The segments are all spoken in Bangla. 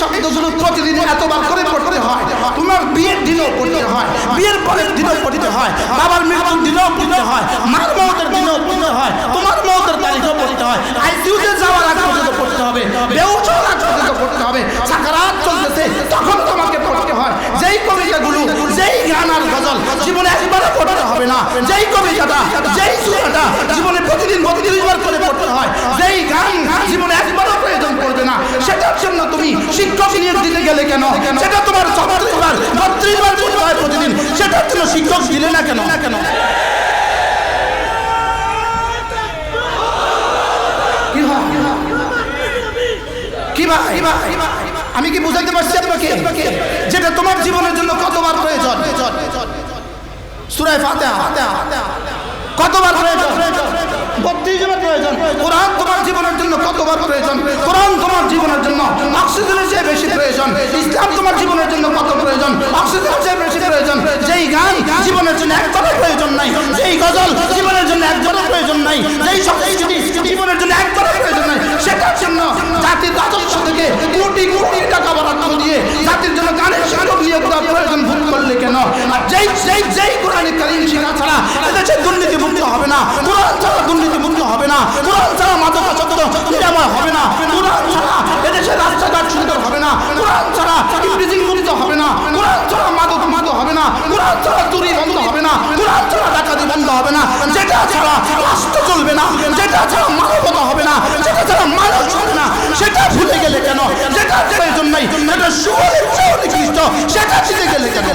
শব্দগুলো প্রতিদিন এতবার করে পড়তে হয়। তোমার বিয়ের দিনেও পড়তে হয়। বিয়ের পরের দিনেও পড়তে হয়। বাবার মৃত্যুর দিনেও পড়তে হয়। মার মৌতের দিনেও পড়তে হয়। তোমার মৌতের তারিখেও পড়তে হয়। আইসিউতে যাওয়ার আগ পর্যন্ত পড়তে হবে। বেউচ আগ পড়তে হবে। সাকারাত চলতেছে, তখন তোমাকে পড়তে হয়। যেই কবিতাগুলো, যেই গান আর গজল জীবনে একবারও পড়তে হবে না। যেই কবিতাটা, যেই সুরাটা জীবনে প্রতিদিন প্রতিদিন করে পড়তে হয় যেই গান জীবনে একবারও প্রয়োজন পড়বে না সেটার জন্য তুমি? শিক্ষক নিয়োগ দিতে গেলে কেন? সেটা তোমার ছত্রিশ বার হয় প্রতিদিন। সেটার জন্য শিক্ষক দিলে না কেন? না কেন আমি কি বুঝাইতে পারছি আপনাকে? যেটা তোমার জীবনের জন্য কতবার প্রয়োজন? সুরায় ফাতেহা কতবার প্রয়োজন বত্রিশ বার কোরআন তোমার জীবনের জন্য কতবার প্রয়োজন কোরআন তোমার জীবনের জন্য অক্সিজেনের চেয়ে বেশি প্রয়োজন ইসলাম তোমার জীবনের জন্য কত প্রয়োজন? অক্সিজেনের চেয়ে বেশি প্রয়োজন যেই গান জীবনের জন্য একজনের প্রয়োজন নাই, যেই গজল জীবনের জন্য একজনের প্রয়োজন নাই, যেই সংস্কৃতি জীবনের জন্য একজনের প্রয়োজন নাই, সেটার জন্য জাতির রাজস্ব থেকে কোটি কোটি টাকা বরাদ্দ দিয়ে জাতির জন্য গানের শিক্ষক নিয়োগ দেওয়ার প্রয়োজন ভুল করলে কেন আর যেই যেই যেই কোরআনে কারিম শিখা ছাড়া এদেশে দুর্নীতি মুক্ত হবে না কোরআন ছাড়া দুর্নীতি মুক্ত হবে না কোরআন ছাড়া মাদকাসক্ত নিরাময় হবে না কোরআন ছাড়া এদেশে রাস্তাঘাট সুন্দর হবে না কোরআন ছাড়া ইংরেজি মুক্ত হবে না কোরআন ছাড়া মাদক মাদক হবে না কোরআন ছাড়া চুরি বন্ধ হবে না কোরআন ছাড়া ডাকাতি বন্ধ হবে না যেটা ছাড়া রাষ্ট্র চলবে না যেটা ছাড়া মানবতা হবে না যেটা ছাড়া মানুষ হবে না সেটা ভুলে গেলে কেন যেটা সুরের চেয়ে নিকৃষ্ট সেটা দিতে গেলে কেন?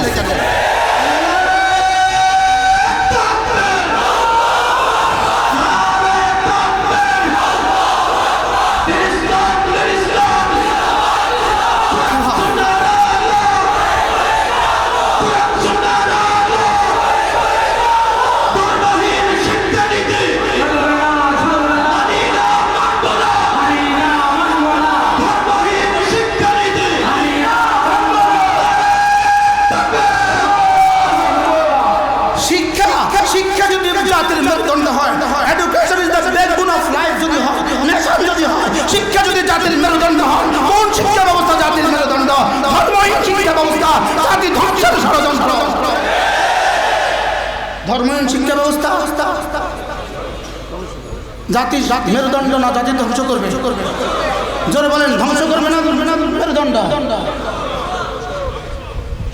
ধর্মহীন শিক্ষা ব্যবস্থা। জাতি মেরুদণ্ড না, জাতি ধ্বংস করবে। জোরে বলেন, ধ্বংস করবে না করবে না মেরুদণ্ড?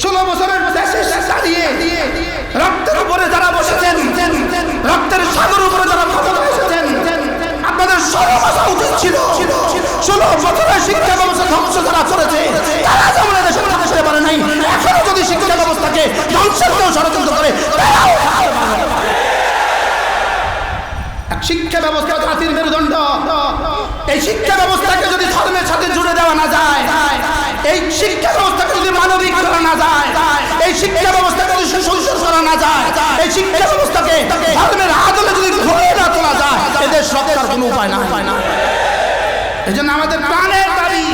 ষোলো বছরের দাঁড়িয়ে রক্তের উপরে যারা বসেছেন, রক্তের সাগর উপরে যারা বসেছেন, আপনাদের বছর উচিত ছিল। ষোলো বছরের শিক্ষা ব্যবস্থা ধ্বংস যারা করেছে তারা যেমন দেশের আসতে পারে নাই, এখনও যদি শিক্ষা ব্যবস্থাকে ধ্বংসের কেউ ষড়যন্ত্র করে শিক্ষা ব্যবস্থা জাতির মেরুদণ্ড। এই শিক্ষা ব্যবস্থাকে যদি ধর্মের সাথে জুড়ে দেওয়া না যায়, এই শিক্ষা ব্যবস্থাকে যদি মানবিক করা না যায়, এই শিক্ষা ব্যবস্থাকে যদি সুসংস্কার করা না যায়, এই শিক্ষা ব্যবস্থাকে ধর্মের আদলে যদি ঘুরিয়ে না তোলা যায়, এদের সরকার কোনো উপায় না উপায় না এই জন্য আমাদের প্রাণের দাবি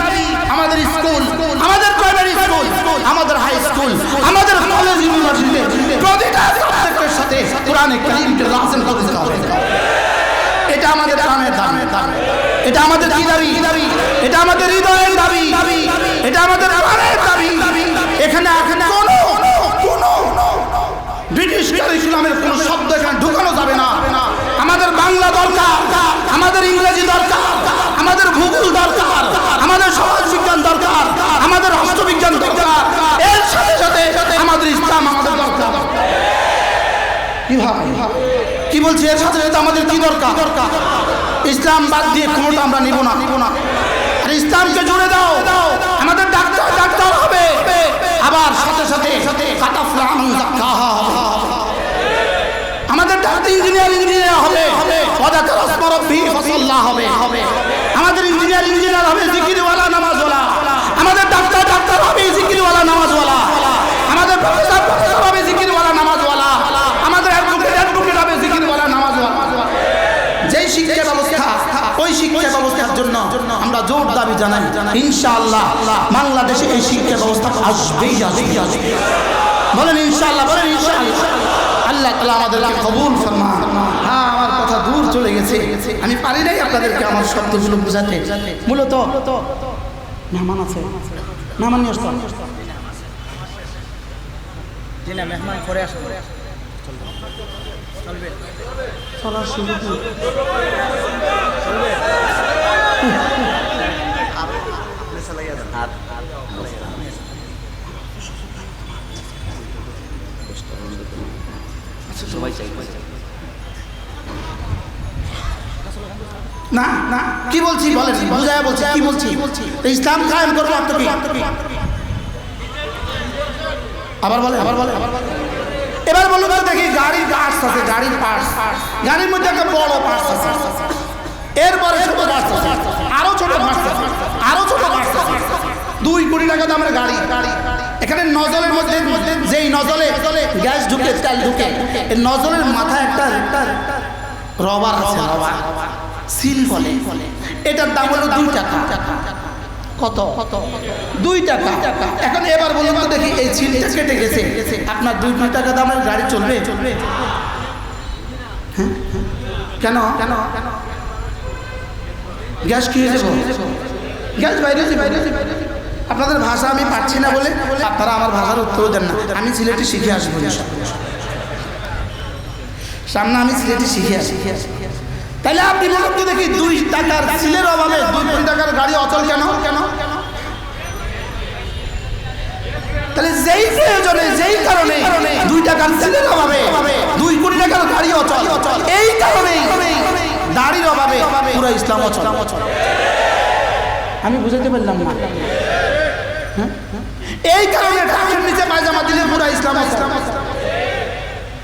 আমাদের স্কুল, আমাদের প্রাইমারি স্কুল আমাদের হাই স্কুল আমাদের কলেজ ইউনিভার্সিটি প্রতিটা সাবজেক্টের সাথে কোরআনে কারিমকে রাসেল করতে হবে? এটা আমাদের প্রাণের দাবি। এটা আমাদের কি দাবি? এটা আমাদের হৃদয়ের দাবি। এটা আমাদের প্রাণের দাবি। এখানে এখানে কোনো কোনো ব্রিটিশ ইসলামের কোনো শব্দ এখানে ঢুকানো যাবে না। আমাদের বাংলা দরকার, আমাদের ইংরেজি দরকার। আমাদের ভূগোল দরকার, আমাদের সমাজ বিজ্ঞান দরকার, আমাদের রাষ্ট্রবিজ্ঞান দরকার। এর সাথে সাথে আমাদের ইসলাম আমাদের দরকার। কি ভাই কি বলছি? এর সাথে সাথে আমাদের কি দরকার? দরকার ইসলাম বাদ দিয়ে কোনোটা আমরা নিব না। নিব না আর ইসলামকে জুড়ে দাও। আমাদের ডাক্তার ডাক্তার হবে। আবার সাথে সাথে সাথে আমাদের ডাক্তার ইঞ্জিনিয়ার ইঞ্জিনিয়ার হবে। হবে হবে। আমাদের ইঞ্জিনিয়ার ইঞ্জিনিয়ার হবে জিকিরওয়ালা, নামাজওয়ালা। আমাদের ডাক্তার ডাক্তার হবে জিকিরওয়ালা, নামাজওয়ালা। আমাদের প্রফেসর প্রফেসর হবে জিকিরওয়ালা, নামাজওয়ালা। আমাদের অ্যাডভোকেট অ্যাডভোকেট হবে জিকিরওয়ালা, নামাজওয়ালা। যেই শিক্ষা ব্যবস্থা, ওই শিক্ষা ব্যবস্থার জন্য আমরা জোর দাবি জানাই, ইনশাআল্লাহ বাংলাদেশে এই শিক্ষা ব্যবস্থা আসবেই আসবেই আসবে। বলেন ইনশাআল্লাহ বলেন ইনশাআল্লাহ। আল্লাহ তালা আমাদেরকে কবুল ফরমা আমার কথা দূর চলে গেছে। আমি পারি নাই আপনাদেরকে আমার শব্দগুলো বোঝাতে। মূলত মেহমান আছে। মেহমান নিয়ে আসতো মেহমান করে আসবে চলার সুযোগ নেই না না কি বলছি? বলেন বুঝায় বলছি কি বলছি? ইসলাম কায়েম করব অর্থ কি? আবার বলে আবার বলে আবার বলে এবার বলুন তো দেখি গাড়ির পার্টস আছে গাড়ির পার্টস গাড়ির মধ্যে একটা বড় পার্টস আছে। এরপরে ছোট পার্টস আছে। আরও ছোট পার্টস আছে। আরও ছোট পার্টস আছে। দুই কোটি টাকা দামের গাড়ি। এখানে নজলের মধ্যে যেই নজলে গ্যাস ঢুকে তেল ঢুকে এই নজলের মাথায় একটা একটা রবার আছে রবার। সিল বলে এটার দাম হলো দুই টাকা। কত? কত দুই টাকা। এখন এবার বলুন তো দেখি এই সিলটা কেটে গেছে। আপনার দুই দুই টাকা দামের গাড়ি চলবে? চলবে হ্যাঁ? কেন? কেন গ্যাস কি হয়েছে? গ্যাস বাইরে বাইরে বাইরে আপনাদের ভাষা আমি পাচ্ছি না বলে আপনারা আমার ভাষার উত্তর দেন না। আমি সিলেটি শিখে আসব। সামনে আমি সিলেটি শিখে আসি শিখে আসি তাহলে আপনি বলুন দেখি দুই টাকার সিলের অভাবে দুই কোটি টাকার গাড়ি অচল কেন? কেন তাহলে যেই প্রয়োজনে, যেই কারণে দুই টাকার সিলের অভাবে দুই কোটি টাকার গাড়ি অচল। অচল এই কারণেই দাড়ির অভাবে পুরো ইসলাম অচল। আমি বুঝাতে পারলাম না। হ্যাঁ? এই কারণে টাকের নিচে পায়জামা দিলে পুরো ইসলাম অচল।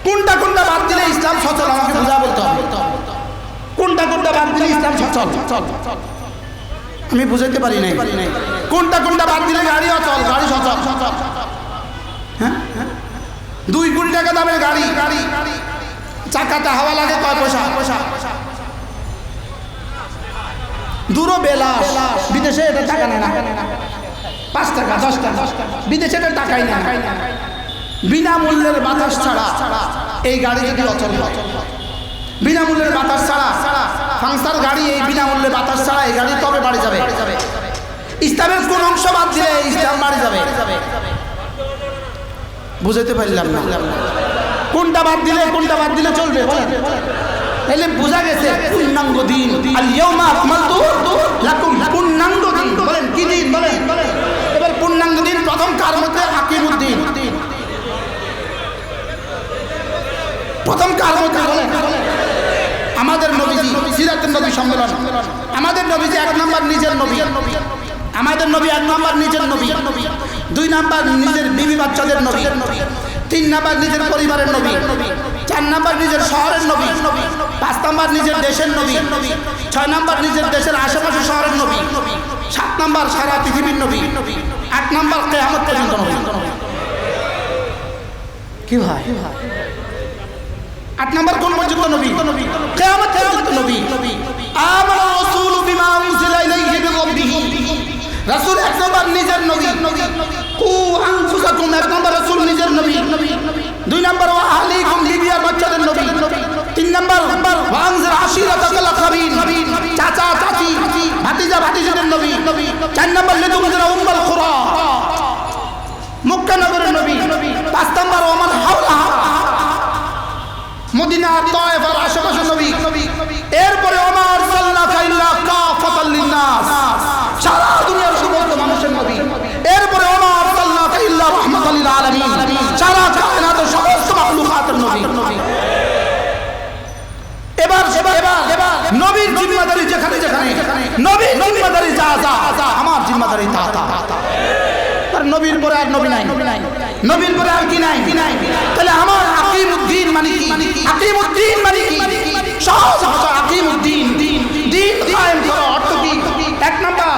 কোনটা কোনটা বাদ দিলে ইসলাম সচল? আমাকে বুঝা কোনটা বাদ দিলে ইসলাম সচল? আমি বুঝাইতে পারি নাই। কোনটা কোনটা বাদ দিলে গাড়ি অচল? গাড়ি সচল। হ্যাঁ? দুই কোটি টাকা দামের গাড়ি। গাড়ি চাকাটা হাওয়া লাগে কয় পয়সা? পয়সা দূর বেলা বিদেশে এটা টাকা নেয় না। পাঁচ টাকা, দশ টাকা। বিদেশে এটা টাকাই না। বিনামূল্যের বাতাস ছাড়া এই গাড়ি যদি অচল বিনামূল্যের বাতাস ছাড়া ফাংসার গাড়ি এই বিনামূল্যে বাতাস ছাড়া এই গাড়ি তবে বাড়ি যাবে। ইসলামের কোন অংশ বাদ দিলে ইসলাম বাড়ি যাবে। বুঝাইতে পারলাম না। কোনটা বাদ দিলে, কোনটা বাদ দিলে চলবে? তাহলে বোঝা গেছে, পূর্ণাঙ্গ দিন। আল ইয়াউমা আকমালতু লাকুম। পূর্ণাঙ্গ দিন। বলেন, কি দিন? বলেন। এবার পূর্ণাঙ্গ দিন প্রথম কার মধ্যে? আকিমুদ্দিন। প্রথম কার মধ্যে? বলেন। আমাদের নবীজি সিরাতের নবী সম্মেলন। আমাদের নবীজি এক নম্বর নিজের নবী। আমাদের নবী এক নম্বর নিজের নবী। দুই নাম্বার নিজের বিবি বাচ্চাদের নবী। তিন নাম্বার নিজের পরিবারের নবী। চার নাম্বার নিজের শহরের নবী। পাঁচ নাম্বার নিজের দেশের নবী। ছয় নাম্বার নিজের দেশের আশেপাশে শহরের নবী। সাত নাম্বার সারা পৃথিবীর নবী। আট নাম্বার কেয়ামত পর্যন্ত নবী। কি ভাই? আট নাম্বার কোন পর্যন্ত নবী? কিয়ামত পর্যন্ত নবী। আমার রাসূল বিমা উনজিলা ইলাইহি মির রাব্বিহি রাসূল এক নাম্বার নিজের নবী। কু আনফুসাকুম, এক নাম্বার রাসূল নিজের নবী। দুই নাম্বার ওয়া আহলিকুম লিবিয়ার বাচ্চাদের নবী। তিন নাম্বার ওয়ানজির আশিরাতাকাল আকরাবিন চাচা, চাচি, ভাতিজা, ভাতিজাদের নবী। চার নাম্বার লিতুমজিরা উম্মাল কুরা মক্কা নগরের নবী। পাঁচ নাম্বার ওমান হাওলা মদিনা তয়েফার আশেপাশে নবী। এরপরে ওমর সাল্লাল্লাহু ইল্লা কাফাতাল লিন্নাস। সারা দুনিয়ার সমস্ত মানুষের নবী। এরপরে ওমর সাল্লাল্লাহু ইল্লা রাহমাতাল লিল আলামিন। সারা কায়নাতের সমস্ত মাখলুকাতের নবী। এবার নবীর জিম্মাদারি যেখানে যেখানে। নবীর জিম্মাদারি যা যা আমার জিম্মাদারি তা তা নবীর পরে আর নবী নাই। নবীর পরে আর কি নাই? কি নাই তাহলে আমার আকিমউদ্দিন মানে কি? আকিমউদ্দিন মানে কি? সহজ ভাষা আকিমউদ্দিন দিন কায়েম করো, অর্থ কি এক নাম্বার,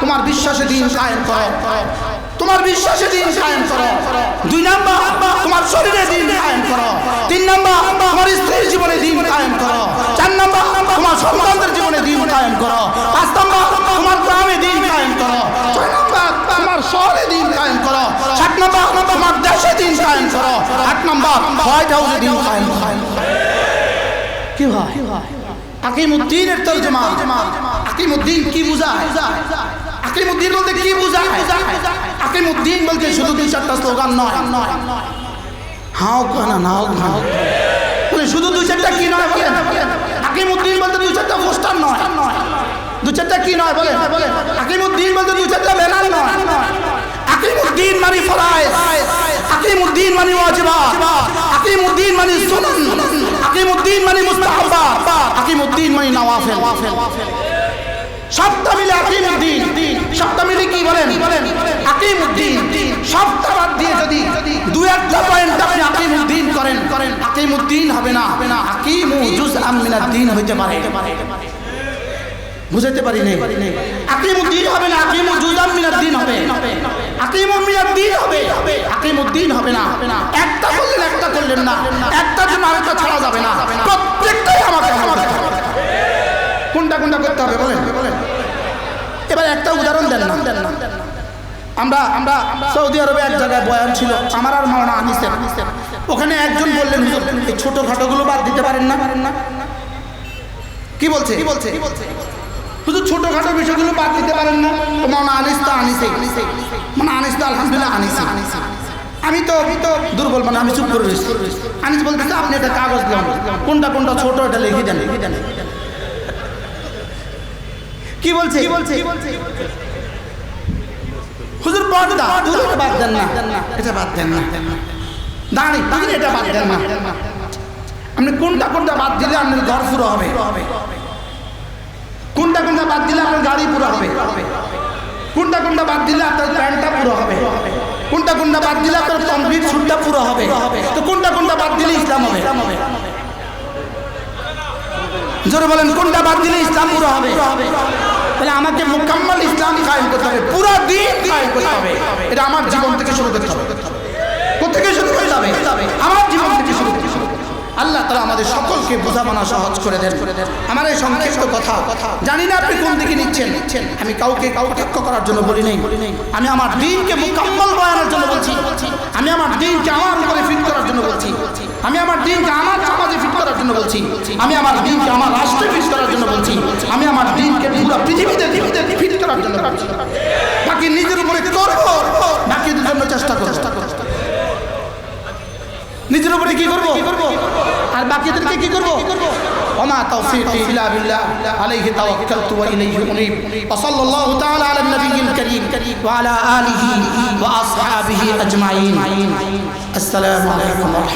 তোমার বিশ্বাসে দিন কায়েম করো। তোমার বিশ্বাসে দিন কায়েম করো। দুই নাম্বার, তোমার শরীরে দিন কায়েম করো। তিন নাম্বার, তোমার স্ত্রীর জীবনে দিন কায়েম করো। চার নাম্বার, তোমার সন্তানদের জীবনে দিন কায়েম করো। পাঁচ নাম্বার, তোমার গ্রামে দিন কায়েম করো। ছয় নাম্বার, তোমার শহরে দিন কায়েম দিন কায়েম করো কি ভাই আকিমুদ্দিনের আকিমুদ্দিন কি বুঝায়? আকিমুদ্দিন বলতে কি বোঝায়? আকিমুদ্দিন বলতে শুধু দুই চারটা স্লোগান নয়। হাও কানা আকিমুদ্দিন মানে ওয়াজিবাত আকিমুদ্দিন মানে সুনান আকিমুদ্দিন মানে মুস্তাহাবাত আকিমুদ্দিন মানে নওয়াফিল। সবটা মিলে আকিমুদ্দিন সবটা মিলে কি বলেন? আকিমুদ্দিন সবটা বাদ দিয়ে যদি দু একটা পয়েন্ট আপনি আকিমুদ্দিন করেন করেন আকিমুদ্দিন হবে না হবে না আকিমু জুজ আমিনাদ দিন হইতে পারে। বুঝাইতে পারি নাই আকিমুদ্দিন হবে না, আকিমু জুজাম মিনাদ দিন হবে। হবে। আকিমুদ্দিন হবে না। একটা করলেন একটা করলেন না। জন্য আরেকটা ছাড়া যাবে না। প্রত্যেকটাই আমাকে আমাকে কোনটা কোনটা করতে হবে বলেন। এবার একটা উদাহরণ দেন না। দেন না। আমরা আমরা সৌদি আরবে এক জায়গায় বয়ান ছিল। আমার আর মাওনা আনিসের ওখানে একজন বললেন এই ছোটখাটোগুলো বাদ দিতে পারেন না। পারেন না কি বলছে? কি বলছে? শুধু ছোটখাটো বিষয়গুলো বাদ দিতে পারেন না। মাওনা আনিস তো আনিসে আনিস তো আলহামদুলিল্লাহ আনিসে আমি তো আমি তো দুর্বল মানে আমি চুপ করে রয়েছি। আনিস বলতেছে আপনি একটা কাগজ দেন কোনটা কোনটা ছোট এটা লিখে দেন। কি বলছে? কি বলছে? হুজুর পর্দা। হুজুর বাদ দেন না। এটা বাদ দেন না। দাঁড়ি দাঁড়ি এটা বাদ দেন না। আপনি কোনটা কোনটা বাদ দিলে আপনার ঘর পুরো হবে। কোনটা কোনটা বাদ দিলে আপনার গাড়ি পুরো হবে। কোনটা কোনটা বাদ দিলে আপনার প্যান্টটা পুরো হবে। কোনটা কোনটা বাদ দিলে আপনার কমপ্লিট সুটটা পুরো হবে। তো কোনটা কোনটা বাদ দিলে ইসলাম হবে। জোরে বলেন কোনটা বাদ দিলে ইসলাম পুরো হবে। তাহলে আমাকে মোকাম্মল ইসলাম কায়েম করতে হবে। পুরো দিন কায়েম করতে হবে। এটা আমার জীবন থেকে শুরু করতে হবে। বোঝামানা সহজ করে দেন। আমার এই সংক্ষিপ্ত কথা, জানি না আপনি কোন দিকে নিচ্ছেন। আমি কাউকে কটাক্ষ করার জন্য বলি নাই। আমি আমার দিনকে মোকাম্মল বয়ানোর জন্য বলছি। আমি আমার দিনকে আমার উপরে ফিট করার জন্য বলছি। আমি আমার দিনকে আমার সমাজে ফিট করার জন্য বলছি। আমি আমার দিনকে আমার রাষ্ট্রে ফিট করার জন্য বলছি। আমি আমার দিনকে পুরো পৃথিবীতে ফিট করার জন্য বাকি নিজের উপরে করব, বাকিদের জন্য চেষ্টা করব। নিজের উপরে কি করবো আর বাকিদেরকে কি করবো وما توفيقي الا بالله عليه توكلت واليه انيب وصلى الله تعالى على النبي الكريم وعلى اله واصحابه اجمعين السلام عليكم ورحمه